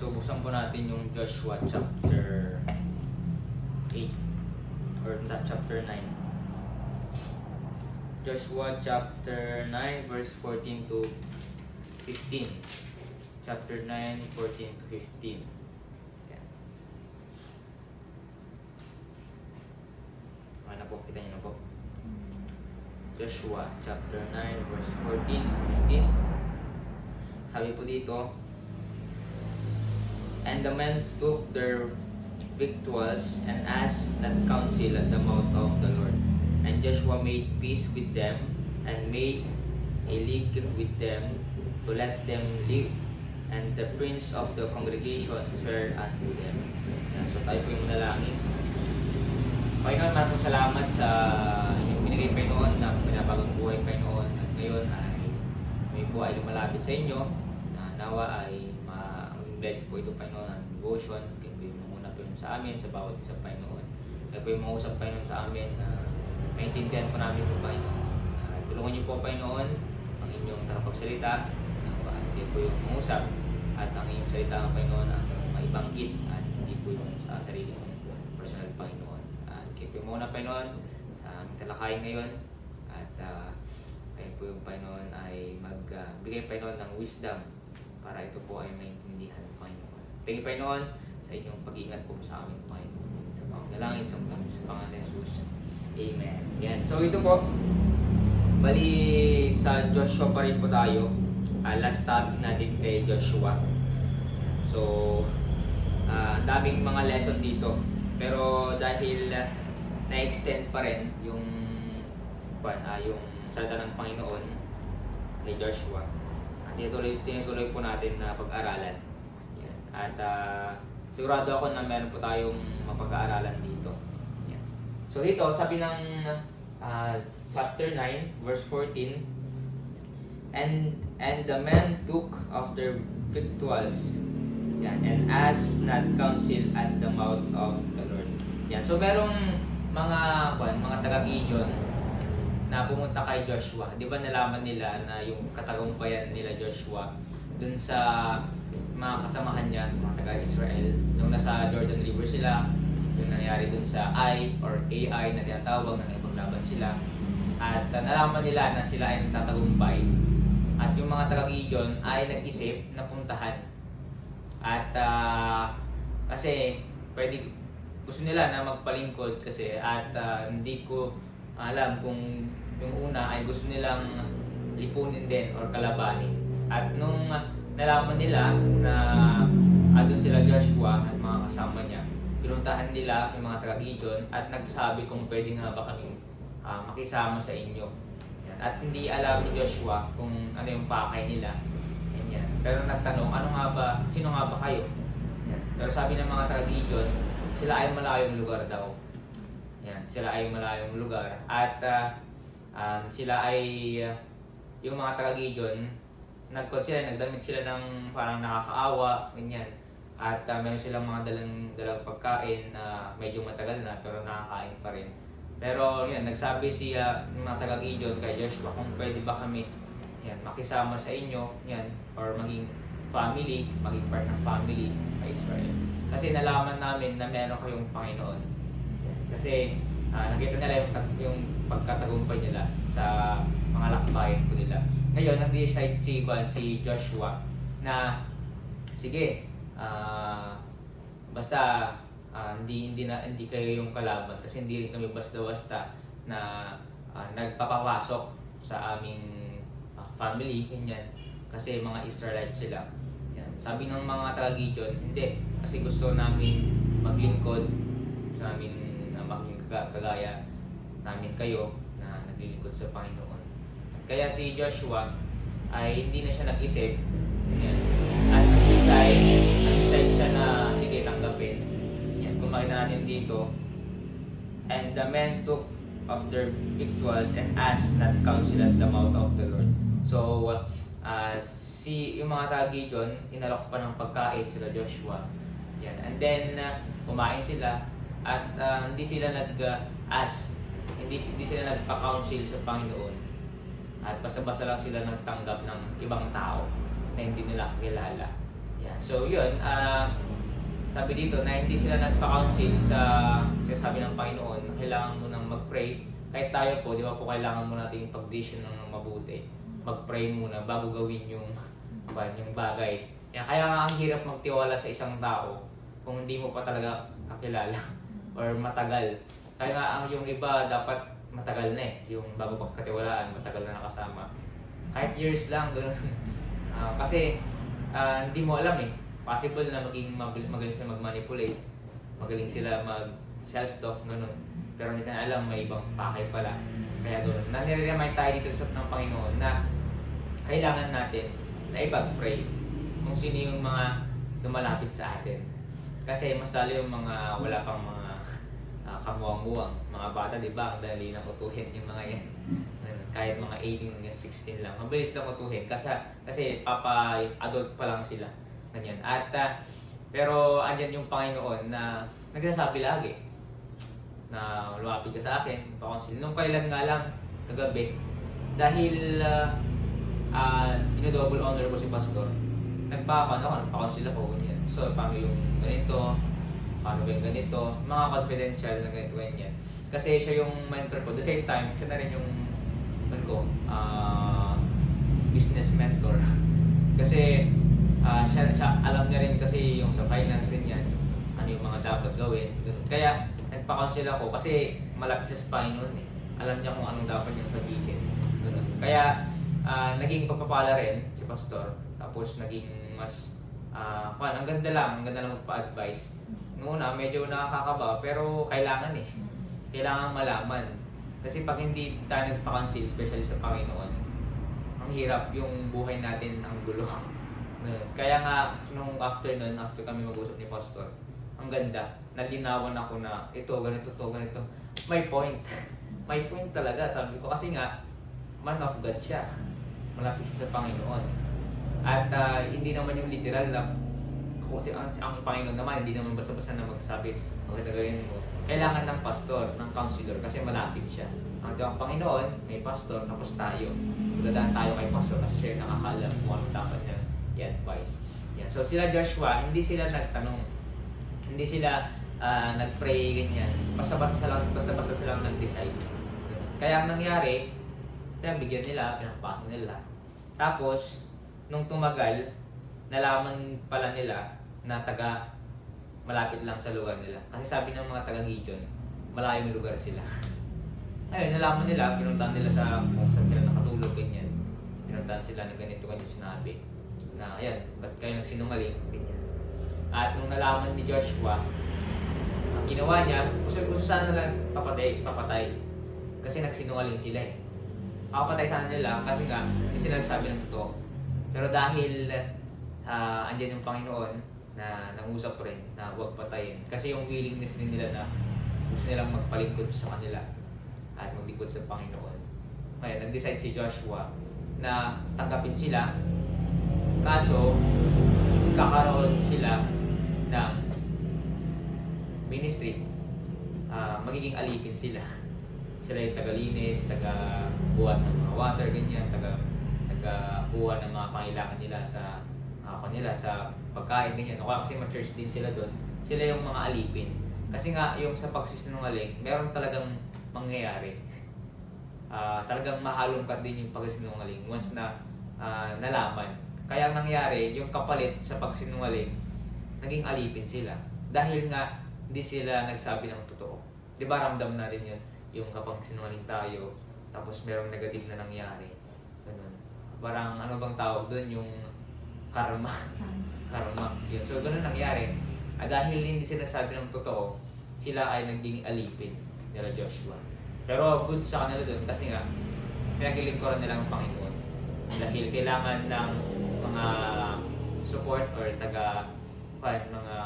So, buksan po natin yung Joshua chapter 8 or chapter 9. Joshua chapter 9 verse 14 to 15. Chapter 9, 14 to 15. Yan. Okay na po, kita niyo na po. Joshua chapter 9 verse 14 to 15. Sabi po dito, And the men took their victuals and asked that counsel at the mouth of the Lord. And Joshua made peace with them and made a league with them to let them live. And the prince of the congregation sware unto them. Yan, so tayo po yung manalangin. Panginoon, maraming salamat sa inyong binigay Panginoon na pinabagong buhay Panginoon at ngayon ay may po ay lumalapit sa inyo na nawa ay ma-bless po ito Panginoon ang devotion. Kayo po yung manguna yun sa amin sa bawat isa Panginoon. Kayo po yung mangusap Panginoon sa amin na maintindihan po namin po Panginoon. Ah, tulungan niyo po Panginoon ang inyong tarapagsalita nawa ay kayo po yung mangusap at ang inyong salita ng Panginoon ang maibanggit at hindi po yung sa sarili mong personal Panginoon. At kayo po yung muna Panginoon sa aming talakayan ngayon at ah, kayo po yung Panginoon ay magbigay Panginoon ng wisdom para ito po ay maintindihan ng Panginoon. Thank you Panginoon sa inyong pag-ingat po sa amin Panginoon. Ito po ang dalangin sa, sa pangalan Jesus. Amen. Yan. So ito po, bali sa Joshua pa rin po tayo. Ah, last topic natin kay Joshua. So, ang daming mga lesson dito. Pero dahil ah, na-extend pa rin yung ah, yung salita ng Panginoon kay Joshua. Tinutuloy, tinutuloy po natin na pag-aralan. Yan. At ah, sigurado ako na meron po tayong mapag-aaralan dito. Yan. So dito, sabi ng ah, chapter 9, verse 14, And and the men took of their victuals yan, and asked not counsel at the mouth of the Lord. Yan. So merong mga kwan, mga taga-Gideon na pumunta kay Joshua. Di ba nalaman nila na yung katagumpayan nila Joshua dun sa mga kasamahan niya, mga taga-Israel, nung nasa Jordan River sila, yung nangyari dun sa I or AI na tinatawag na naipaglaban sila. At uh, nalaman nila na sila ay nagtatagumpay. At yung mga taga-Gideon ay nag-isip na puntahan. At ah, kasi pwede gusto nila na magpalingkod kasi at ah, hindi ko alam kung yung una ay gusto nilang lipunin din or kalabanin. At nung nalaman nila na andun sila Joshua at mga kasama niya, pinuntahan nila yung mga taga-Gideon at nagsabi kung pwede nga ba kaming ah, makisama sa inyo. Yan. At hindi alam ni Joshua kung ano yung pakay nila. Yan. Pero nagtanong, ano nga ba, sino nga ba kayo? Yan. Pero sabi ng mga taga-Gideon, sila ay malayong lugar daw. Yan, sila ay malayong lugar. At ah, um, sila ay, yung mga taga-Gideon, nagkon sila, nagdamit sila ng parang nakakaawa, ganyan. At ah, meron silang mga dalang, dalang pagkain na medyo matagal na pero nakakain pa rin. Pero yan, nagsabi siya ng mga taga-Gideon kay Joshua kung pwede ba kami yan, makisama sa inyo, yan, or maging family, maging part ng family sa Israel. Kasi nalaman namin na meron kayong Panginoon. Kasi ah, nakita nila yung, yung pagkatagumpay nila sa mga lakbayin po nila. Ngayon, nag-decide si, Juan, si Joshua na sige, ah, basta ah, hindi hindi na hindi kayo yung kalaban kasi hindi rin kami basta-basta na ah, nagpapapasok sa aming ah, family ganyan kasi mga Israelites sila. Yan. Sabi ng mga taga-Gideon, hindi kasi gusto namin maglingkod sa amin na maging kaga- kagaya namin kayo na naglilingkod sa Panginoon. At kaya si Joshua ay hindi na siya nag-isip yan. at nag-decide, nag-decide siya na sige tanggapin. Yan, kung makita natin dito, and the men took of their victuals and asked not counsel at the mouth of the Lord. So, uh, si yung mga taga-Gideon, inalok pa ng pagkain sila Joshua. Yan. And then, uh, kumain sila at uh, hindi sila nag-ask, hindi, hindi sila nagpa-counsel sa Panginoon. At basta-basta lang sila nagtanggap ng ibang tao na hindi nila kilala. Yan. So yun, ah sabi dito na hindi sila nagpa-counsel sa sinasabi ng Panginoon na kailangan mo nang mag-pray. Kahit tayo po, di ba po kailangan mo natin yung pag-decision ng mabuti. Mag-pray muna bago gawin yung, yung bagay. Yan, kaya nga ang hirap magtiwala sa isang tao kung hindi mo pa talaga kakilala or matagal. Kaya nga ang yung iba dapat matagal na eh. Yung bago pagkatiwalaan, matagal na nakasama. Kahit years lang, ganun. Ah, kasi ah, hindi mo alam eh. Possible na maging mag- magaling sila mag-manipulate. Magaling sila mag-self-stop, ganun. Pero hindi na alam, may ibang pakay pala. Kaya ganun. Na nire-remind tayo dito sa ng Panginoon na kailangan natin na ipag-pray kung sino yung mga lumalapit sa atin. Kasi mas lalo yung mga wala pang mga uh, kamuwang-muwang, mga bata, di ba? Ang dali na utuhin yung mga yan. Kahit mga 18, 16 lang. Mabilis lang utuhin. Kasi, kasi papa-adult pa lang sila. Ganyan. At, ah, pero andyan yung Panginoon na nagsasabi lagi na lumapit ka sa akin, pa-counsel. Nung kailan nga lang, kagabi, dahil uh, uh, double honor ko si Pastor, nagpapa, ano, nagpa-counsel ako, ganyan. So, paano yung ganito, paano ba ganito, mga confidential na ganito, ganyan. Kasi siya yung mentor ko. The same time, siya na rin yung, ano ko, ah, business mentor. Kasi, ah, siya, siya, alam niya rin kasi yung sa finance ganyan, ano yung mga dapat gawin. ganun. Kaya, nagpa-counsel ako kasi malapit siya sa Panginoon eh. Alam niya kung anong dapat niyang sabihin. Ganun. Kaya, ah, naging pagpapala rin si Pastor. Tapos, naging mas, uh, ang ganda lang, ang ganda lang magpa-advise. Noong una, medyo nakakakaba, pero kailangan eh. Kailangan malaman. Kasi pag hindi tayo nagpa-counsel, especially sa Panginoon, ang hirap yung buhay natin ang gulo. Kaya nga, nung after nun, after kami mag-usap ni Pastor, ang ganda, nalinawan ako na ito, ganito to, ganito. May point. May point talaga, sabi ko. Kasi nga, man of God siya. Malapit siya sa Panginoon. At ah, hindi naman yung literal na kasi ang, ang Panginoon naman, hindi naman basta-basta na magsabi, okay na gawin mo. Kailangan ng pastor, ng counselor, kasi malapit siya. Ang ang Panginoon, may pastor, tapos tayo. Dadaan tayo kay pastor kasi siya yung nakakaalam kung ano dapat niya i-advise. Yan. So sila Joshua, hindi sila nagtanong. Hindi sila ah, nag-pray, ganyan. Basta-basta sila, basta-basta sila nag-decide. Kaya ang nangyari, pinabigyan nila, pinapasok nila. Tapos, nung tumagal, nalaman pala nila na taga malapit lang sa lugar nila. Kasi sabi ng mga taga Gideon, malayong lugar sila. Ayun, nalaman nila, pinuntahan nila sa kung saan sila nakatulog, ganyan. Pinuntahan sila na ganito ganyan sinabi. Na, ayan, ba't kayo nagsinungaling, ganyan. At nung nalaman ni Joshua, ang ginawa niya, gusto, gusto sana lang papatay, papatay. Kasi nagsinungaling sila eh. Papatay sana nila kasi nga, hindi sila nagsabi ng totoo. Pero dahil ah andyan yung Panginoon na nangusap rin na huwag patayin. Kasi yung willingness din nila na gusto nilang magpalingkod sa kanila at maglingkod sa Panginoon. Ngayon, nag-decide si Joshua na tanggapin sila. Kaso, kakaroon sila ng ministry. Ah, magiging alipin sila. Sila yung tagalinis, taga-buhat ng mga water, ganyan, taga taga-kuha ng mga kailangan nila sa uh, kanila sa pagkain ganyan. O kasi ma-church din sila doon. Sila yung mga alipin. Kasi nga yung sa pagsisinungaling, meron talagang mangyayari. Ah, talagang mahalongkat din yung pagsisinungaling once na ah, nalaman. Kaya ang nangyari, yung kapalit sa pagsinungaling, naging alipin sila. Dahil nga, hindi sila nagsabi ng totoo. Di ba ramdam na rin yun? Yung kapag sinungaling tayo, tapos merong negative na nangyari. Ganun. Parang ano bang tawag doon? Yung karma. karma. Yun. So, ganun nangyari. At dahil hindi sila nagsabi ng totoo, sila ay naging alipin nila Joshua. Pero good sa kanila doon kasi nga, pinagilingkuran nila ang Panginoon. Dahil kailangan ng mga support or taga pa, mga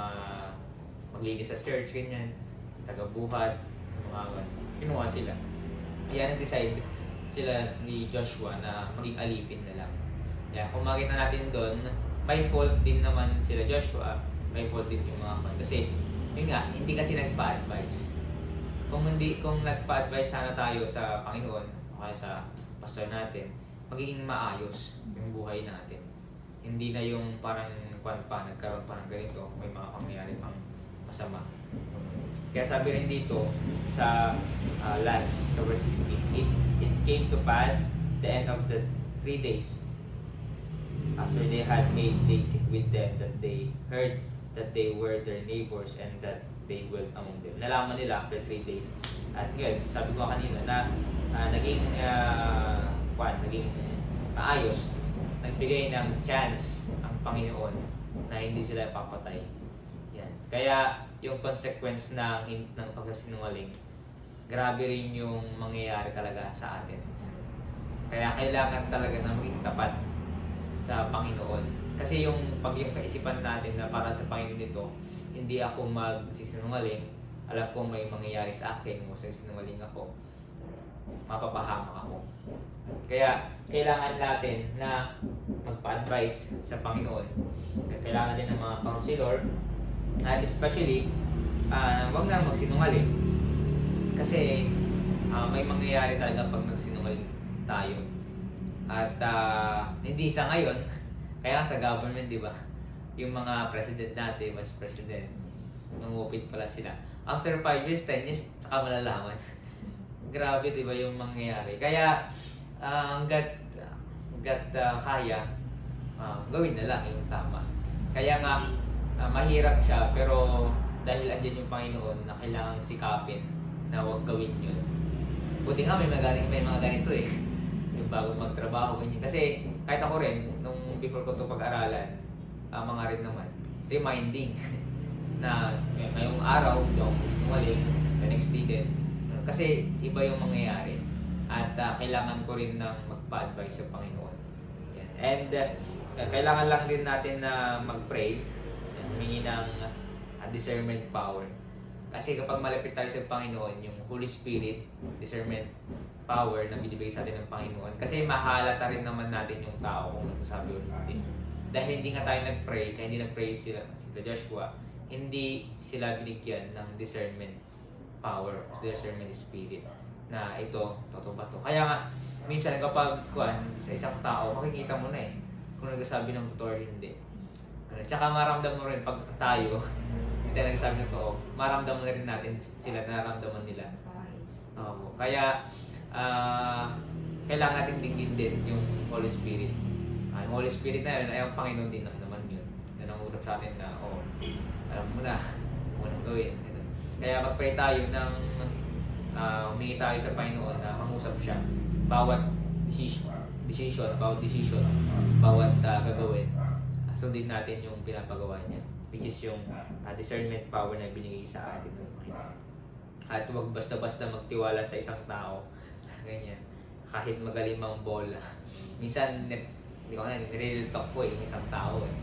maglinis sa church, ganyan, taga buhat, mga kinuha sila. Kaya nag-decide sila ni Joshua na maging alipin na lang. Kaya kung makita natin doon, may fault din naman sila Joshua, may fault din yung mga kan. Kasi, yun nga, hindi kasi nagpa-advise. Kung hindi, kung nagpa-advise sana tayo sa Panginoon, o kaya sa pastor natin, magiging maayos yung buhay natin. Hindi na yung parang kwan pa, nagkaroon pa ng ganito, may mga pangyayari pang masama. Kaya sabi rin dito sa ah, last, sa verse 16, it, it came to pass the end of the three days after they had made league with them that they heard that they were their neighbors and that they dwelt among them. Nalaman nila after three days. At ngayon, sabi ko kanina na ah, naging uh, kwan, naging maayos, nagbigay ng chance ang Panginoon na hindi sila papatay. Yan. Kaya yung consequence ng, ng pagkasinungaling, grabe rin yung mangyayari talaga sa atin. Kaya kailangan talaga na maging tapat sa Panginoon. Kasi yung pag yung kaisipan natin na para sa Panginoon ito, hindi ako magsisinungaling, alam ko may mangyayari sa akin kung sinungaling ako, mapapahamak ako. Kaya kailangan natin na magpa-advise sa Panginoon. Kailangan din ng mga counselor at especially uh, wag na magsinungaling kasi ah, may mangyayari talaga pag nagsinungaling tayo. At ah, hindi sa ngayon, kaya sa government, di ba? Yung mga president dati, vice president, nangupit pala sila. After 5 years, 10 years, saka malalaman. Grabe, di ba, yung mangyayari. Kaya, ah, hanggat, hanggat ah, kaya, ah, gawin na lang yung tama. Kaya nga, ah, mahirap siya, pero dahil andyan yung Panginoon na kailangan sikapin na huwag gawin yun. Buti nga may mga, ganito, may mga ganito eh. yung bago magtrabaho, ganyan. Kasi kahit ako rin, nung before ko ito pag-aralan, ah, mga rin naman, reminding na ngayong araw, hindi ako sinungaling, the next day din. Kasi iba yung mangyayari. At ah, kailangan ko rin ng magpa-advise sa Panginoon. And ah, kailangan lang din natin na mag-pray, humingi ng ah, discernment power. Kasi kapag malapit tayo sa Panginoon, yung Holy Spirit, discernment power na binibigay sa atin ng Panginoon. Kasi mahalata rin naman natin yung tao kung nagsasabi o hindi. Dahil hindi nga tayo nag-pray, kaya hindi nag-pray sila, sila Joshua, hindi sila binigyan ng discernment power, o discernment spirit na ito, totoo ba to. Kaya nga, minsan kapag kuan sa isang tao, makikita mo na eh kung nagsasabi ng totoo or hindi. Tsaka maramdam mo rin pag tayo, hindi tayo nagsasabi ng totoo, maramdam mo na rin natin sila, nararamdaman nila. Oo. Kaya, ah, kailangan natin dinggin din yung Holy Spirit. Ah, yung Holy Spirit na yun, ay ang Panginoon din lang naman yun. Na nangusap sa atin na, oh, alam mo na, kung anong gawin. Kaya mag-pray tayo ng, ah, humingi tayo sa Panginoon na mangusap siya. Bawat decision, decision bawat decision, bawat ah, gagawin, sundin natin yung pinapagawa niya. Which is yung ah, discernment power na binigay sa atin ng Panginoon. At huwag basta-basta magtiwala sa isang tao. Ganyan. Kahit magaling mang bola. Minsan, net, hindi ko nga, nire talk ko eh, yung isang tao eh.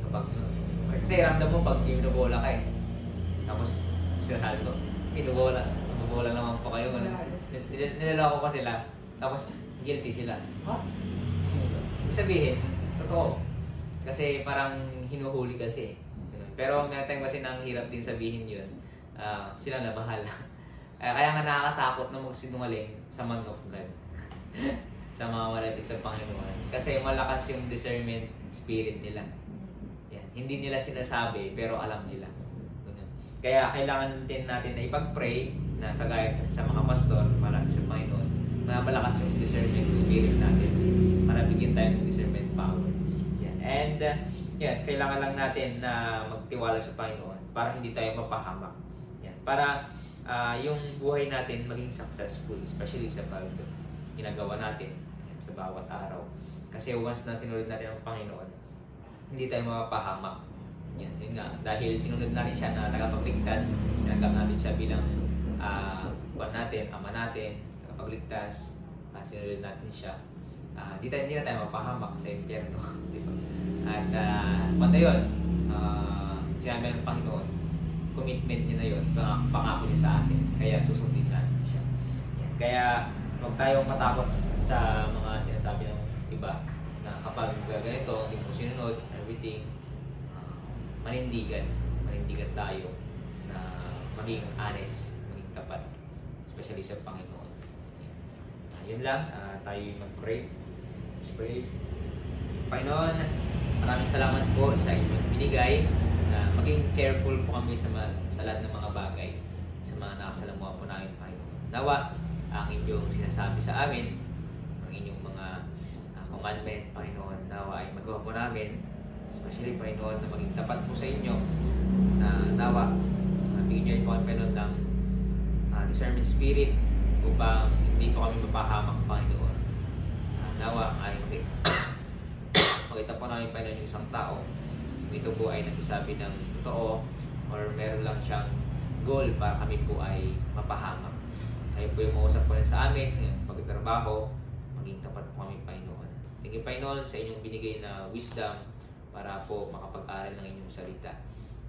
Kapag, kasi ramdam mo pag binubola ka eh. Tapos, sinasabi ko, binubola, binubola naman po kayo. Ganun. Nil- nil- Niloloko ko sila. Tapos, guilty sila. Ha? Ibig sabihin, totoo. Kasi parang hinuhuli kasi. Pero may time kasi nang hirap din sabihin yun. Ah, sila na bahala. Kaya, kaya nga nakakatakot na magsinungaling sa man of God. sa mga malapit sa Panginoon. Kasi malakas yung discernment spirit nila. Yan. Hindi nila sinasabi, pero alam nila. Ganun. Kaya kailangan din natin na ipag-pray na kagaya sa mga pastor, malapit sa Panginoon, na malakas yung discernment spirit natin para bigyan tayo ng discernment power. Yan. And, uh, yan, kailangan lang natin na magtiwala sa Panginoon para hindi tayo mapahamak. Yan. Para ah, yung buhay natin maging successful, especially sa pag ginagawa natin yan, sa bawat araw. Kasi once na sinunod natin ang Panginoon, hindi tayo mapapahamak. Yan, yun nga. Dahil sinunod natin siya na tagapagligtas, tinanggap natin siya bilang ah kuwan natin, ama natin, tagapagligtas, uh, sinunod natin siya. Ah, di tayo, hindi na tayo mapahamak sa impyerno. di ba? At uh, pati yun, ah, sinabi ng Panginoon, commitment niya na yun, pang- pangako niya sa atin. Kaya susundin natin siya. Yan. Kaya huwag tayong matakot sa mga sinasabi ng iba na kapag ganito, hindi mo sinunod, everything, ah, manindigan. Manindigan tayo na maging honest, maging tapat, especially sa Panginoon. Yan. Ah, yun lang, ah, tayo mag-pray. Let's pray. Panginoon, maraming salamat po sa inyong binigay. na maging careful po kami sa, sa lahat ng mga bagay sa mga nakasalamuha po namin, Panginoon. Nawa, ang inyong sinasabi sa amin, ang inyong mga uh, commandment, Panginoon, nawa ay magawa po namin, especially, Panginoon, na maging tapat po sa inyo, na nawa, uh, bigyan niyo po kami, Panginoon, ng uh, discernment spirit upang hindi po kami mapahamak, Panginoon. Uh, nawa ay mag- makita po namin, Panginoon, yung isang tao ito po ay nagsasabi ng totoo or meron lang siyang goal para kami po ay mapahamak. Kayo po yung mausap po rin sa amin, yung pagtatrabaho, maging tapat po kami, Panginoon. Thank you, Panginoon, sa inyong binigay na wisdom para po makapag-aral ng inyong salita.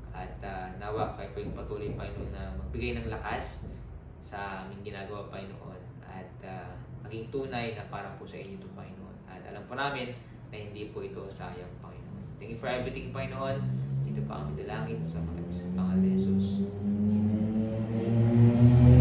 At ah, nawa, kayo po yung patuloy, Panginoon, na magbigay ng lakas sa aming ginagawa, Panginoon. At ah, maging tunay na para po sa inyo ito, Panginoon. At alam po namin na hindi po ito sayang, Panginoon. Thank you for everything, Panginoon. Dito pa ang dalangin sa matamis ng pangalan ni Jesus. Amen.